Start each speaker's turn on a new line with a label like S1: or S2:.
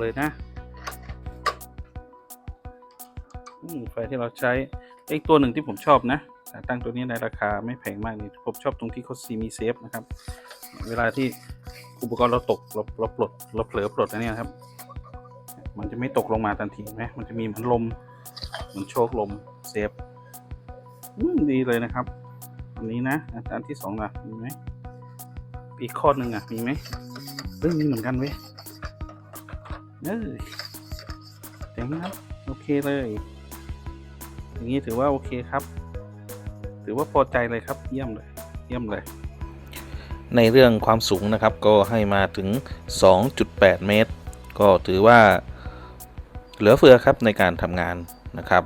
S1: เลยนะไฟที่เราใช้อีกตัวหนึ่งที่ผมชอบนะตั้งตัวนี้ในราคาไม่แพงมากนี่ผมชอบตรงที่เขาซีมีเซฟนะครับ เวลาที่อุปกรณ์เราตกเราเราปลดเราเผลอปลดอันเนี้ยครับ มันจะไม่ตกลงมาทันทีไหมมันจะมีเหมือนลมเหมือนโชคลมเซฟดีเลยนะครับ อันนี้นะอันที่สองล่ะมีไหมอีกข้อหนึ่งอะมีไหมเรื่องนี้เหมือนกันเว้ย เออเจ๋งครับ โอเคเลย อย่างนี้ถือว่าโอเคครับ ถือว่าพอใจเลยครับ เยี่ยมเลย เยี่ยมเลย
S2: ในเรื่องความสูงนะครับ ก็ให้มาถึง 2.8 เมตร ก็ถือว่าเหลือเฟือครับในการทำงานนะครับ